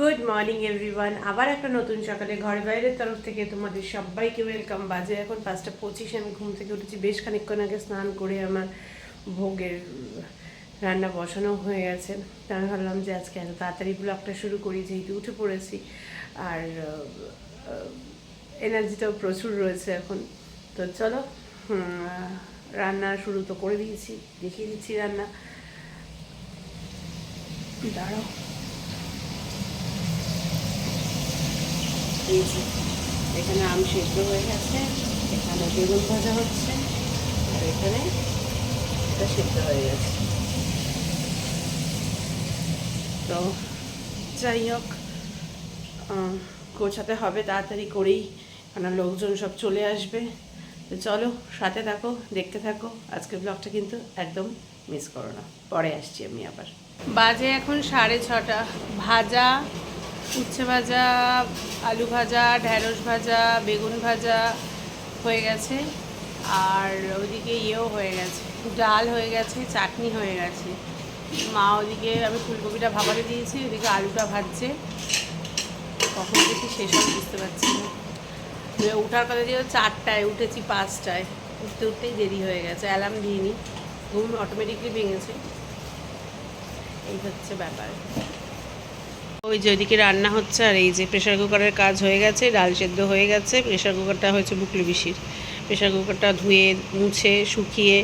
Good morning everyone আবার একটা নতুন সকালে ঘরে বাইরের তরফ থেকে তোমাদের সবাইকে ওয়েলকাম বাজে এখন পাঁচটা পঁচিশে, আমি ঘুম থেকে উঠেছি, বেশ খানিকক্ষণ আগে স্নান করে আমার ভোগের রান্না বসানো হয়ে গেছে। তা আমি ভাবলাম যে আজকে এত তাড়াতাড়ি ব্লগটা শুরু করি, যেহেতু উঠে পড়েছি। আর এনার্জিটাও প্রচুর রয়েছে এখন। তো চলো রান্না শুরু তো করে দিয়েছি, দেখিয়ে দিচ্ছি রান্না। দাঁড়াও। যে, এখানে আম সেদ্ধ হয়ে গেছে এখানে বেগুন ভাজা হচ্ছে আর এখানে এটা সেদ্ধ হয়ে গেছে। তো যাই হোক গোছাতে হবে তাড়াতাড়ি করেই কারণ লোকজন সব চলে আসবে। তো চলো সাথে থাকো দেখতে থাকো। আজকের ব্লগটা কিন্তু একদম মিস করো না। পরে আসছি আমি আবার। বাজে এখন সাড়ে ছটা। ভাজা উচ্ছে ভাজা, আলু ভাজা, ঢ্যাঁড়স ভাজা, বেগুন ভাজা হয়ে গেছে। আর ওইদিকে ইয়েও হয়ে গেছে। ডাল হয়ে গেছে, চাটনি হয়ে গেছে। মা ওদিকে আমি ফুলকপিটা ভাপাতে দিয়েছি ওদিকে আলুটা ভাজছে। কখন দেখি সেসব বুঝতে পারছি না। ওঠার কথা ছিল চারটায়, উঠেছি পাঁচটায়। উঠতে উঠতেই দেরি হয়ে গেছে, অ্যালার্ম দিইনি। ঘুম অটোমেটিকলি ভেঙেছে। এই হচ্ছে ব্যাপার। ওই যে ওইদিকে রান্না হচ্ছে, আর এই যে প্রেশার কুকারের কাজ হয়ে গেছে, ডাল সেদ্ধ হয়ে গেছে। প্রেশার কুকারটা হয়েছে বুকলি বিশির। প্রেশার কুকারটা ধুয়ে, মুছে, শুকিয়ে,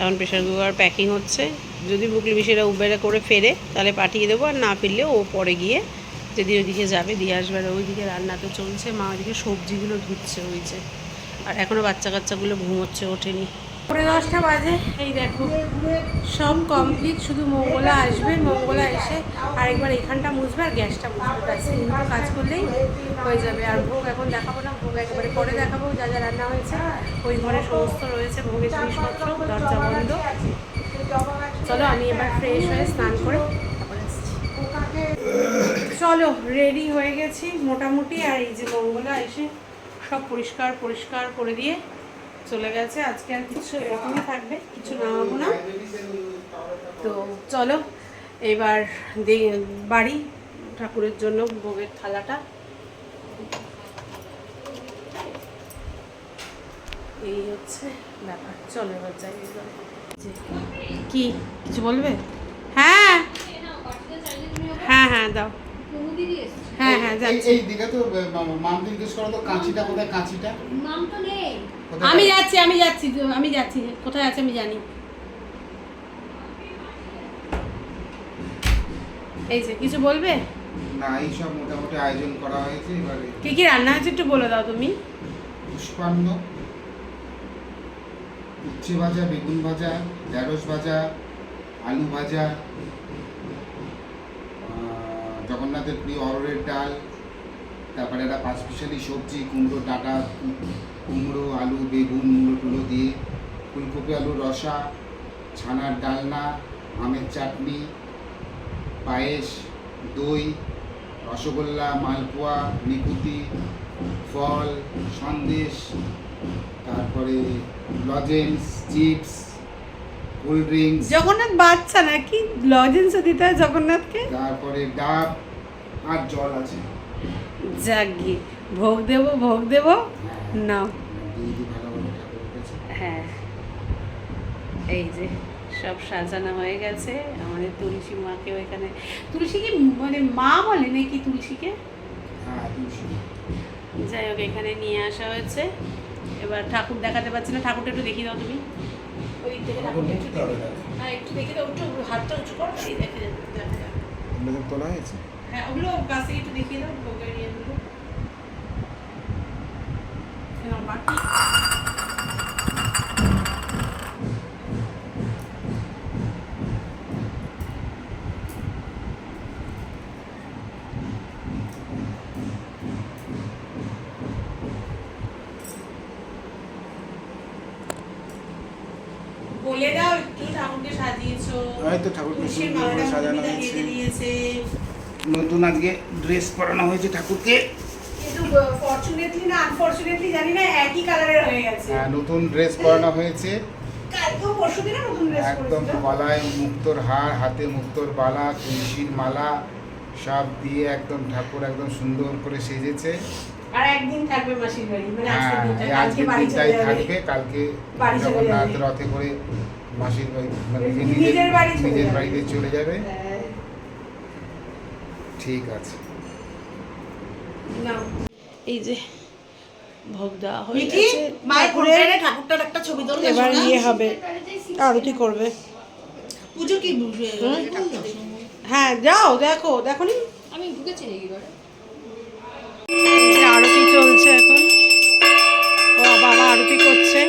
এখন প্রেশার কুকার প্যাকিং হচ্ছে। যদি বুকলি বিশিরা উবেরে করে ফেরে, তাহলে পাঠিয়ে দেবো, আর না ফিরলে ও পরে গিয়ে যদি ওইদিকে যাবে, দিয়ে আসবে। আর ওইদিকে রান্না তো চলছে, মা ওইদিকে সবজিগুলো ধুচ্ছে ওই যে। আর এখনও বাচ্চা কাচ্চাগুলো ঘুমোচ্ছে, ওঠেনি। পরে দশটা বাজে। এই দেখো, সব কমপ্লিট শুধু মঙ্গলা আসবে, মঙ্গলা এসে আরেকবার এখানটা মুছবে আর গ্যাসটা মুছবে। তিনটা কাজ করলেই হয়ে যাবে। আর ভোগ এখন দেখাবো না, ভোগ একেবারে পরে দেখাবো, যা যা রান্না হয়েছে। ওই ঘরে সমস্ত রয়েছে ভোগের জিনিসপত্র, দরজা বন্ধ। চলো, আমি এবার ফ্রেশ হয়ে স্নান করে চলো রেডি হয়ে গেছি মোটামুটি। আর এই যে মঙ্গলা এসে সব পরিষ্কার পরিষ্কার করে দিয়ে চলে গেছে। আজকে আর কিছু এরকমই থাকবে, কিছু নামাবো না। তো চলো, এবার বাড়ি ঠাকুরের জন্য ভোগের থালাটা। এই হচ্ছে ব্যাপার। চলো এবার যাই কি, কিছু বলবে? হ্যাঁ। হ্যাঁ হ্যাঁ দাও। হ্যাঁ হ্যাঁ যাচ্ছি। এই দিকে তো মাম জিজ্ঞেস করো তো কাঁচিটা কোথায় কাঁচিটা? নাম তো নেই। আমি যাচ্ছি আমি যাচ্ছি আমি যাচ্ছি কোথায় আছে আমি জানি। এই যে কিছু বলবে? না এই সব মোটামুটি আয়োজন করা হয়েছে এবারে কি কি রান্না হয়েছে একটু বলে দাও তুমি। পুষ্পান্ন উচ্ছে ভাজা বেগুন ভাজা ঢেঁড়স ভাজা আলু ভাজা জগন্নাথের প্রিয় অরড়ের ডাল তারপরে একটা পাঁচমিশালি সবজি কুমড়ো ডাঁটা কুমড়ো আলু বেগুন মূলো টুলো দিয়ে ফুলকপি আলু রসা ছানার ডালনা আমের চাটনি পায়েস দই রসগোল্লা মালপোয়া নিকুতি ফল সন্দেশ তারপরে lozenges chips cold drinks. Jagannath বাচ্চা নাকি? লজেন্সও দিতে হয় জগন্নাথকে? তারপরে ডাব আর জল আছে। যাগি ভোগ দেবো ভোগ দেবো? না ঠাকুরের কাছে হ্যাঁ। এই যে সব সাজানো হয়ে গেছে। আমাদের তুলসী মাকেও এখানে তুলসীকে মানে মা বলে নাকি তুলসীকে? হ্যাঁ তুলসী। যাই হোক এখানে নিয়ে আসা হয়েছে। এবার ঠাকুর দেখাতে পারছি না। ঠাকুরটা একটু দেখিয়ে দাও তুমি। ওই থেকে ঠাকুরটা একটু দেখে- হ্যাঁ একটু দেখে দাও। একটু হাতটা উঁচু করো। এই দেখে দেখা যাবে। তোলা হয়েছে। হ্যাঁ ওগুলো কাছ একটু দেখিয়ে দাও ভোগের ইয়েগুলো এনাও বলে দাও একটু ঠাকুরকে সাজিয়েছো। এই তো ঠাকুরকে সুন্দর করে সাজানো হয়েছে। নতুন আজকে ড্রেস পরানো হয়েছে ঠাকুরকে। ফরচুনেটলি না আনফরচুনেটলি জানি না একই কালারের হয়ে গেছে। হ্যাঁ, নতুন ড্রেস পরানো হয়েছে। একদম গলায় মুক্তোর হার হাতে মুক্তোর বালা তুলসীর মালা সব দিয়ে একদম ঠাকুর একদম সুন্দর করে সেজেছে। আর একদিন থাকবে মাসির বাড়ি মানে হ্যাঁ বাড়ি চলে দিনটাই থাকবে কালকে জগন্নাথ রথে করে মাসির বাড়ি মানে নিজের নিজের বাড়ি নিজের বাড়িতে চলে যাবে। হ্যাঁ। ঠিক আছে। এই যে ভোগ দেওয়া হয়ে গেছে। ঠাকুরের ঠাকুরটার একটা ছবি তোল এবার। ইয়ে হবে। আরতি করবে। পুজো কি হ্যাঁ যাও দেখো দেখো নি। আমি ঢুকেছি আরতি চলছে এখন। ও বাবা আরতি করছে।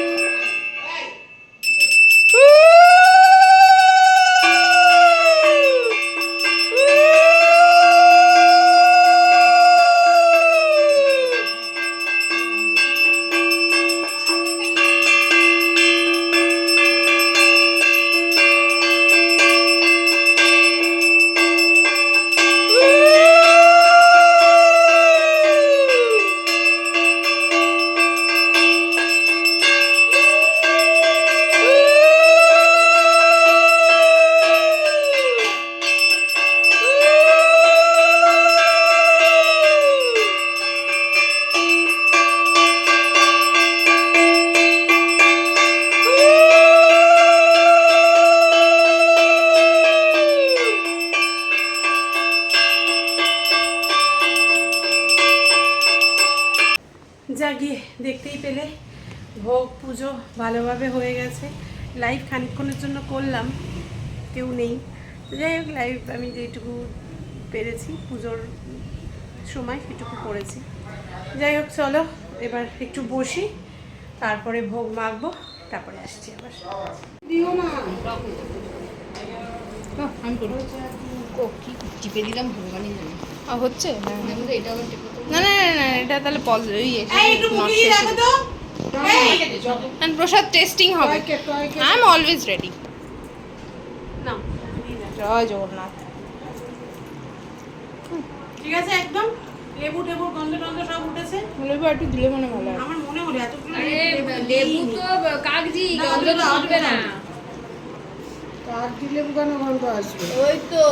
লাইভ খানিকক্ষণের জন্য করলাম কেউ নেই। তো যাই হোক লাইভ আমি যেটুকু পেরেছি পুজোর সময় সেটুকু করেছি। যাই হোক চলো এবার একটু বসি তারপরে ভোগ মাখবো তারপরে আসছি আবার। দিও না। ও টিপে দিলাম ভগবানই জানে। হচ্ছে? হ্যাঁ না না, না এটা তাহলে পজ ইয়ে And প্রসাদ টেস্টিং হবে। I am always ready Jai Jagannath. ঠিক আছে একদম। লেবু টেবু গন্ধ টন্ধ সব উঠেছে। লেবু একটু দিলে মনে ভালো হয়। আমার মনে হলো এত লেবু লেবু তো কাগজি গন্ধ উঠবে না। কেন গন্ধ আসবে? ওই তো।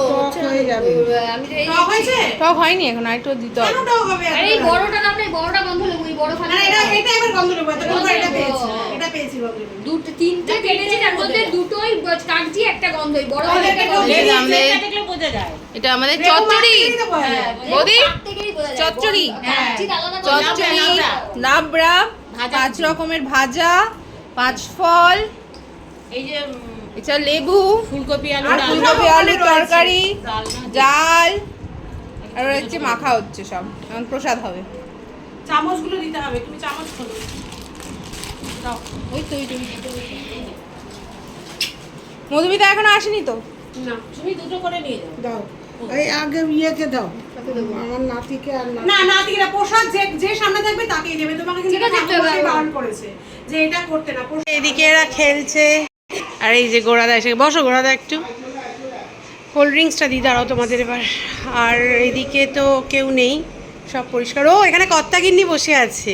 হয়ে যাবে। আমি এই টক হয়েছে? টক হয়নি এখন দিতে কেন টক হবে আরে এই বড়টা নাম নেই বড়টা গন্ধ লেবু এই বড় ফাটা এটা এটা এবার গন্ধ লেবু এটা পেয়েছি এটা পেয়েছি গন্ধ লেবু দুটো তিনটে কেটেছি তার মধ্যে দুটোই কাগজি একটা গন্ধ এই বড় বোঝা যায়। এটা আমাদের চচ্চড়ি। যায়। বৌদি? চচ্চড়ি? হ্যাঁ। চচ্চড়ি। লাবড়া পাঁচ রকমের ভাজা পাঁচ ফল এই যে এটা লেবু ফুলকপি আলু আর ফুলকপি আলুর তরকারি ডাল আর হচ্ছে মাখা হচ্ছে সব এখন প্রসাদ হবে। চামচগুলো দিতে হবে তুমি চামচ খোলো। ওই তো ওই মধুমিতা এখনও আসেনি তো? না তুমি দুটো করে নিয়ে যাও। দাও। এই আগে ইয়েকে দাও। আমার নাতিকে আর না যে যে সামনে থাকবে তাকেই দেবে। তোমাকে কিন্তু। বারণ করেছে যে এটা করতে না এদিকে এরা খেলছে। আর এই যে গোড়াদা এসে বসো গোড়াদা একটু। কোল্ড ড্রিঙ্কসটা দিই দাঁড়াও তোমাদের এবার। আর এদিকে তো কেউ নেই, সব পরিষ্কার। ও, এখানে কর্তা গিন্নি বসে আছে।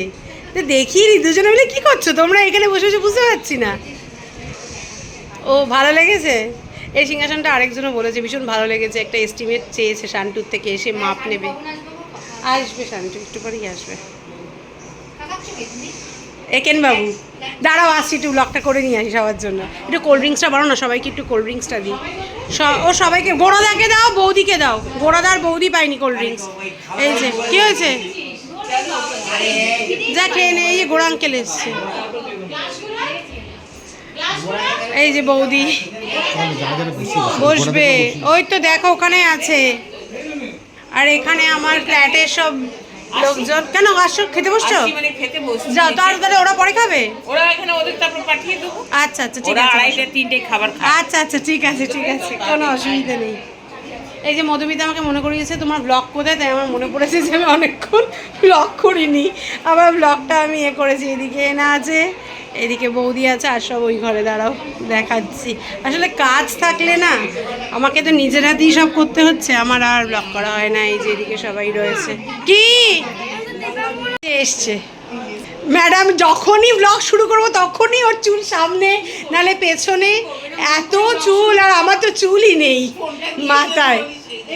তো দেখি দুজনে মিলে কি করছ? তোমরা এখানে বসে বসে বুঝতে পারছি না। ও, ভালো লেগেছে? এই সিংহাসনটা আরেকজনও বলেছে, ভীষণ ভালো লেগেছে। একটা এস্টিমেট চেয়েছে শান্টুর থেকে, এসে মাপ নেবে। আসবে শান্টু একটু পরেই আসবে একেন বাবু। দাঁড়াও, আসছি একটু ব্লগটা করে নিয়ে আসি সবার জন্য। একটু কোল্ড ড্রিঙ্কসটা বাড়ো না, সবাইকে একটু কোল্ড ড্রিঙ্কসটা দিই। ও সবাইকে গোড়াদাকে দাও, বৌদিকে দাও। গোড়াদার বৌদি পাইনি কোল্ড ড্রিঙ্কস এই যে, কি হয়েছে? যা খেয়ে নে, এই যে গোড়া আঙ্কেল এসছে। এই যে বৌদি। বসবে। ওই তো দেখো, ওখানে আছে। আর এখানে আমার ফ্ল্যাটের সব লোকজন। কেন আসো খেতে বসছো? মানে খেতে বসছি। যাও তাহলে ওরা পরে খাবে? ওরা এখানে ওদের তারপর পাঠিয়ে দেবো। আচ্ছা আচ্ছা ঠিক আছে আড়াইটে তিনটে খাবার আচ্ছা আচ্ছা ঠিক আছে ঠিক আছে কোনো অসুবিধা নেই। এই যে মধুমিতা আমাকে মনে করিয়েছে, তোমার ব্লগ কোথায়? তাই আমার মনে পড়েছে যে আমি অনেকক্ষণ ব্লগ করিনি। আবার ব্লগটা আমি এ করেছি, এদিকে এনা আছে, এদিকে বৌদি আছে, আর সব ওই ঘরে দাঁড়াও, দেখাচ্ছি। আসলে কাজ থাকলে না, আমাকে তো নিজের হাতেই সব করতে হচ্ছে। আমার আর ব্লগ করা হয় না, এই যে এদিকে সবাই রয়েছে। কি? এসছে। ম্যাডাম যখনই ব্লগ শুরু করব তখনই ওর চুল সামনে নালে পেছনে এত চুল আর আমার তো চুলই নেই মাথায়।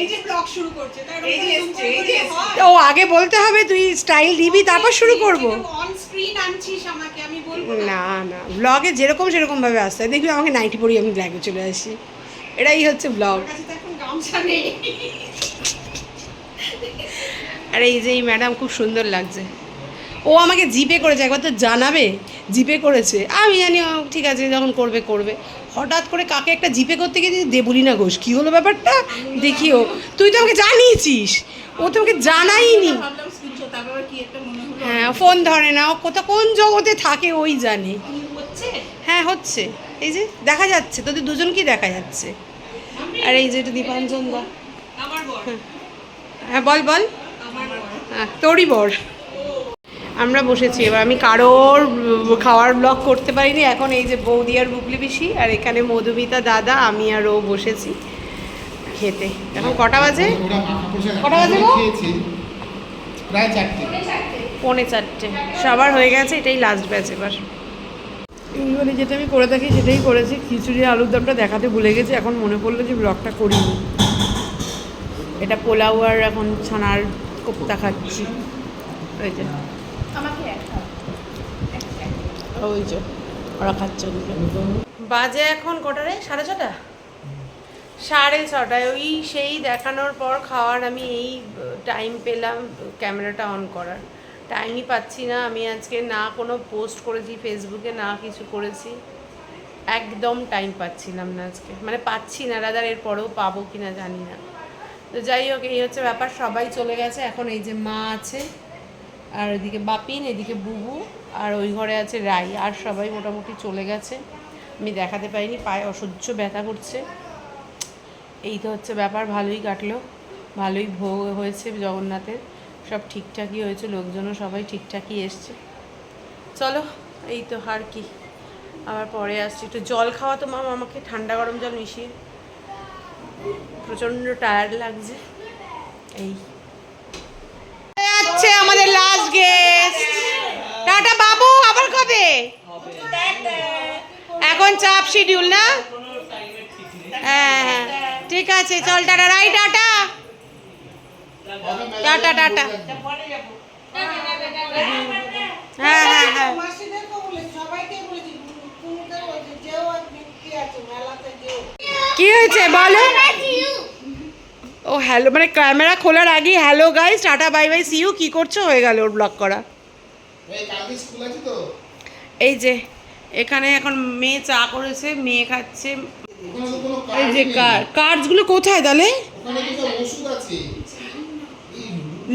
এই যে ব্লগ শুরু করছে তাই এই যে এসছে, এই যে এসছে। ও আগে বলতে হবে তুই স্টাইল দিবি তারপর শুরু করব। অন স্ক্রিন আনছিস আমাকে আমি বলব না। না ব্লগে যেরকম সেরকম ভাবে আসতে হয়। দেখবি আমাকে নাইটি পরি আমি ব্ল্যাগে চলে আসি। এটাই হচ্ছে ব্লগ আর এই যে এই ম্যাডাম খুব সুন্দর লাগছে। ও আমাকে জিপে করেছে একবার তো জানাবে জিপে করেছে। আমি জানি ঠিক আছে যখন করবে করবে। হঠাৎ করে কাকে একটা জিপে করতে গিয়ে দেবুলিনা ঘোষ কী হলো ব্যাপারটা? দেখিও তুই তো আমাকে জানিয়েছিস ও তোমাকে জানাইনি ভাবলাম স্ক্রিনশট তারপর কি একটা মনে হলো হ্যাঁ ফোন ধরে না ও কোথা কোন জগতে থাকে ওই জানে। হ্যাঁ হচ্ছে। এই যে দেখা যাচ্ছে তোদের দুজনকেই দেখা যাচ্ছে। আর এই যে দীপাঞ্জন দা। হ্যাঁ বল বল। হ্যাঁ তোরই বর। আমরা বসেছি। এবার আমি কারোর খাওয়ার ব্লগ করতে পারিনি। এখন এই যে বৌদি আর বুকলি পিসি আর এখানে মধুমিতা দাদা আমি আর ও বসেছি খেতে। এখন কটা বাজে? কটা বাজে গো? প্রায় চারটে। পৌনে চারটে। সবার হয়ে গেছে এটাই লাস্ট ব্যাচ এবার। ইউজুয়ালি যেটা আমি করে থাকি সেটাই করেছি। খিচুড়ি আলুর দমটা দেখাতে ভুলে গেছি। এখন মনে পড়ল যে ব্লগটা করিনি। এটা পোলাও আর এখন ছানার কোপ্তা খাচ্ছি। ওই যে। ওই যে, ওরা খাচ্ছে বাজে এখন কটারে? সাড়ে ছটা? সাড়ে ছটায়। ওই সেই দেখানোর পর খাওয়ার আমি এই টাইম পেলাম ক্যামেরাটা অন করার। টাইমই পাচ্ছি না। আমি আজকে না কোনো পোস্ট করেছি ফেসবুকে না কিছু করেছি। একদম টাইম পাচ্ছিলাম না আজকে। মানে পাচ্ছি না। রাদার এর পরেও পাবো কি না জানি না। তো যাই হোক, এই হচ্ছে ব্যাপার। সবাই চলে গেছে। এখন এই যে মা আছে আর ওইদিকে বাপিন, এদিকে বুবু, আর ওই ঘরে আছে রাই। আর সবাই মোটামুটি চলে গেছে। আমি দেখাতে পাইনি, পায়ে অসহ্য ব্যথা করছে। এই তো হচ্ছে ব্যাপার, ভালোই কাটলো। ভালোই ভোগ হয়েছে জগন্নাথের। সব ঠিকঠাকই হয়েছে, লোকজনও সবাই ঠিকঠাকই এসছে। চলো, এই তো আর কি। আবার পরে আসছি। একটু জল খাওয়া তো মাম আমাকে ঠান্ডা গরম জল মিশিয়ে। প্রচণ্ড টায়ার্ড লাগছে। এই। যাচ্ছে আমাদের লাস্ট গেস্ট টাটা বাবু, আবার কবে? এখন চাপ শিডিউল না? হ্যাঁ হ্যাঁ। ঠিক আছে, চল tata. Rai, tata. Tata tata. হ্যাঁ হ্যাঁ হ্যাঁ। মাসিদেরকে বলেছি সবাইকে ও হ্যালো মানে ক্যামেরা খোলার আগেই hello guys tata bye bye see you কি করছ? হয়ে গেল ওর ব্লগ করা। এই যে এখানে এখন মেয়ে চা করেছে মেয়ে খাচ্ছে। এই যে। কার কার্ডসগুলো কোথায় তাহলে?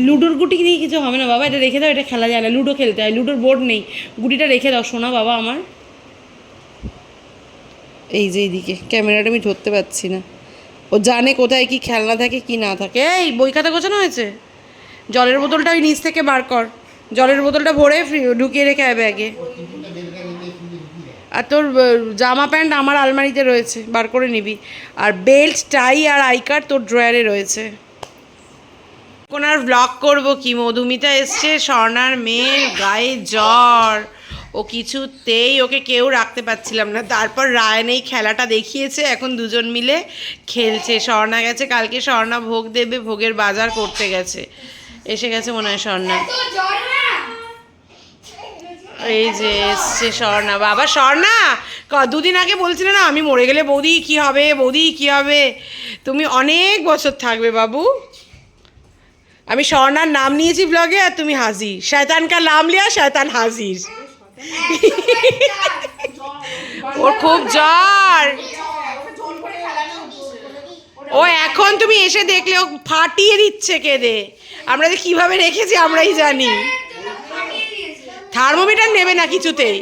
লুডোর গুটি দিয়ে কিছু হবে না বাবা এটা রেখে দাও এটা খেলা যায় না লুডো খেলতে হয় লুডোর বোর্ড নেই। গুটিটা রেখে দাও শোনা বাবা আমার। এই যে এইদিকে ক্যামেরাটা আমি ধরতে পারছি না। ও জানে কোথায় কি খেলনা থাকে, কি না থাকে। এই, বই খাতা গোছানো হয়েছে? জলের বোতলটা ওই নিচ থেকে বার কর। জলের বোতলটা ভরে ঢুকিয়ে রেখে আয় ব্যাগে। আর তোর জামা প্যান্ট আমার আলমারিতে রয়েছে, বার করে নিবি। আর বেল্ট, টাই আর আই কার্ড তোর ড্রয়ারে রয়েছে। কোন আর ব্লগ করব কি? মধুমিতা এসছে, স্বর্ণার মেয়ের গায়ে জ্বর। ও কিছুতেই ওকে কেউ রাখতে পারছিলাম না। তারপর রায়ন এই খেলাটা দেখিয়েছে এখন দুজন মিলে খেলছে। স্বর্ণা গেছে কালকে স্বর্ণা ভোগ দেবে ভোগের বাজার করতে গেছে। এসে গেছে মনে হয় স্বর্ণা। এই যে এসছে স্বর্ণা। বাবা স্বর্ণা! ক- দুদিন আগে বলছিলে না আমি মরে গেলে বৌদি কি হবে বৌদি কি হবে? তুমি অনেক বছর থাকবে বাবু। আমি স্বর্ণার নাম নিয়েছি ব্লগে আর তুমি হাজির। শয়তান কা নাম লিয়া শয়তান হাজির। ওর খুব জ্বর। ও এখন তুমি এসে দেখলে ও ফাটিয়ে দিচ্ছে কেঁদে। আমরা যে কীভাবে রেখেছি আমরাই জানি। থার্মোমিটার নেবে না কিছুতেই।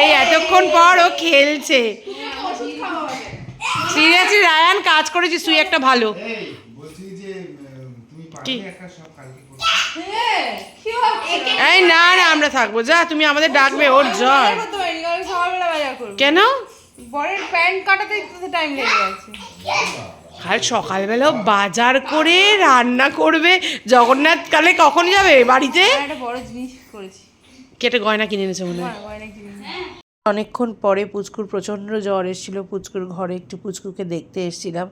এই এতক্ষণ পর ও খেলছে। সিরিয়াসলি রায়ান কাজ করেছিস তুই একটা ভালো। কি? করতে এই না না আমরা থাকব। যা তুমি আমাদের ডাকবে ওর জ্বর। সকালবেলা কেন? বরের প্যান্ট কাটাতে টাইম লেগে গেছে। কাল সকালবেলাও বাজার করে রান্না করবে। জগন্নাথ কালে কখন যাবে বাড়িতে? একটা বড় জিনিস করেছি। কেটে গয়না কিনে এনেছে মনে হয়। গয়না কিনে অনেকক্ষণ পরে পুচকুর প্রচণ্ড জ্বর এসেছিল, পুচকুর ঘরে একটু পুচকুকে দেখতে এসেছিলাম।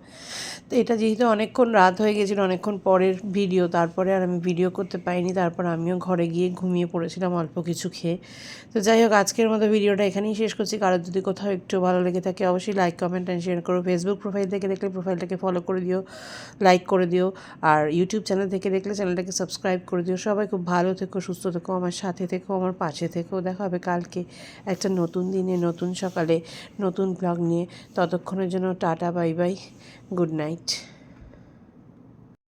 তো এটা যেহেতু অনেকক্ষণ রাত হয়ে গেছিল, অনেকক্ষণ পরের ভিডিও, তারপরে আর আমি ভিডিও করতে পাইনি তারপর আমিও ঘরে গিয়ে ঘুমিয়ে পড়েছিলাম অল্প কিছু খেয়ে। তো যাই হোক, আজকের মতো ভিডিওটা এখানেই শেষ করছি। কারোর যদি কোথাও একটু ভালো লেগে থাকে, অবশ্যই লাইক কমেন্ট অ্যান্ড শেয়ার করো। ফেসবুক প্রোফাইল থেকে দেখলে প্রোফাইলটাকে ফলো করে দিও লাইক করে দিও। আর ইউটিউব চ্যানেল থেকে দেখলে চ্যানেলটাকে সাবস্ক্রাইব করে দিও। সবাই খুব ভালো থেকো, সুস্থ থেকো, আমার সাথে থেকো, আমার পাশে থেকো। দেখা হবে কালকে একটা নতুন দিনে নতুন সকালে নতুন ব্লগ নিয়ে ততক্ষণের জন্য tata bye bye good night